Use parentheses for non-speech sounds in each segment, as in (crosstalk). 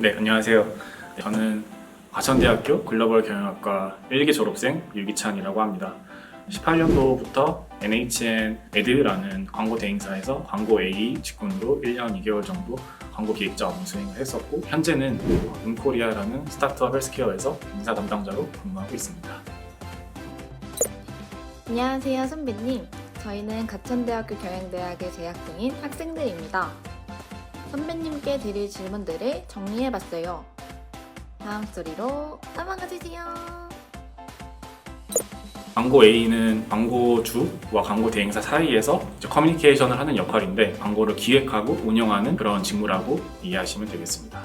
네, 안녕하세요. 저는 과천대학교 글로벌 경영학과 1기 졸업생 유기찬이라고 합니다. 18년도부터 NHN 에드라는 광고 대행사에서 광고 A 직군으로 1년 2개월 정도 광고 기획자 업무 수행을 했었고 현재는 은코리아라는 스타트업 헬스케어에서 인사 담당자로 근무하고 있습니다. 안녕하세요, 선배님. 저희는 가천대학교 경영대학에 재학 중인 학생들입니다. 선배님께 드릴 질문들을 정리해봤어요. 다음 소리로 넘어가 주세요. 광고 A는 광고주와 광고 대행사 사이에서 이제 커뮤니케이션을 하는 역할인데 광고를 기획하고 운영하는 그런 직무라고 이해하시면 되겠습니다.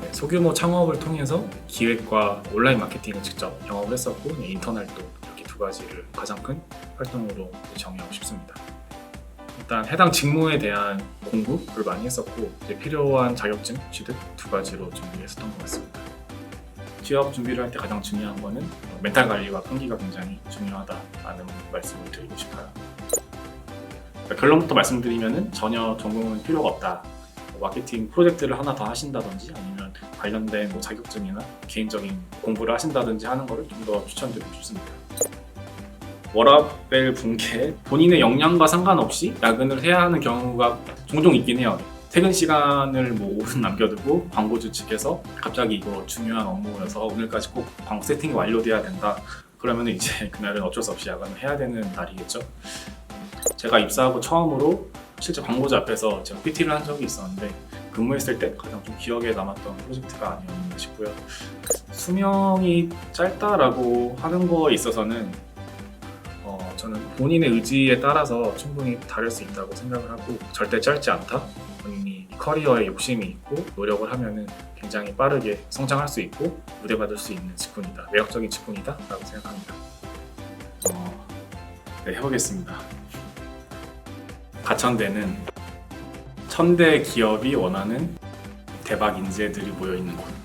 네, 소규모 창업을 통해서 기획과 온라인 마케팅을 직접 영업을 했었고 네, 인턴 활동 이렇게 두 가지를 가장 큰 활동으로 정의하고 싶습니다. 일단 해당 직무에 대한 공부를 많이 했었고 이제 필요한 자격증 취득 두 가지로 준비했었던 것 같습니다. 취업 준비를 할 때 가장 중요한 거는 멘탈 관리와 끈기가 굉장히 중요하다라는 말씀을 드리고 싶어요. 그러니까 결론부터 말씀드리면은 전혀 전공은 필요가 없다. 뭐 마케팅 프로젝트를 하나 더 하신다든지 아니면 관련된 뭐 자격증이나 개인적인 공부를 하신다든지 하는 거를 좀더 추천드리고 싶습니다. 워라벨 붕괴 본인의 역량과 상관없이 야근을 해야 하는 경우가 종종 있긴 해요. 퇴근 시간을 뭐 5분 남겨두고 광고주 측에서 갑자기 이거 중요한 업무여서 오늘까지 꼭 광고 세팅이 완료돼야 된다. 그러면 이제 (laughs) 그날은 어쩔 수 없이 야근을 해야 되는 날이겠죠. 제가 입사하고 처음으로 실제 광고주 앞에서 제가 PT를 한 적이 있었는데 근무했을 때 가장 좀 기억에 남았던 프로젝트가 아니었나 싶고요. 수명이 짧다라고 하는 거에 있어서는 어, 저는 본인의 의지에 따라서 충분히 다를 수 있다고 생각을 하고 절대 짧지 않다. 본인이 커리어에 욕심이 있고 노력을 하면은 굉장히 빠르게 성장할 수 있고 우대받을 수 있는 직군이다. 매력적인 직군이다라고 생각합니다. 어, 네, 해보겠습니다. 가천대는 천대 기업이 원하는 대박 인재들이 모여 있는 곳.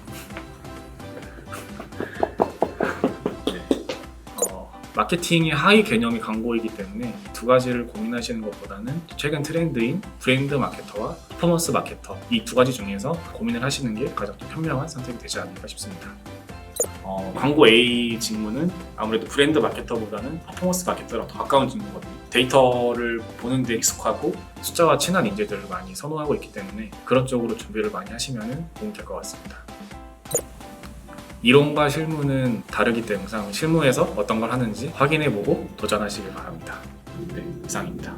마케팅이 하위 개념이 광고이기 때문에 이두 가지를 고민하시는 것보다는 최근 트렌드인 브랜드 마케터와 퍼포먼스 마케터 이 두 가지 중에서 고민을 하시는 게 가장 좀 현명한 선택이 되지 않을까 싶습니다. 어, 광고 A 직무는 아무래도 브랜드 마케터보다는 퍼포먼스 마케터랑 더 가까운 직무거든요. 데이터를 보는데 익숙하고 숫자와 친한 인재들을 많이 선호하고 있기 때문에 그런 쪽으로 준비를 많이 하시면 도움이 될 것 같습니다. 이론과 실무는 다르기 때문에 실무에서 어떤 걸 하는지 확인해보고 도전하시길 바랍니다. 네, 이상입니다.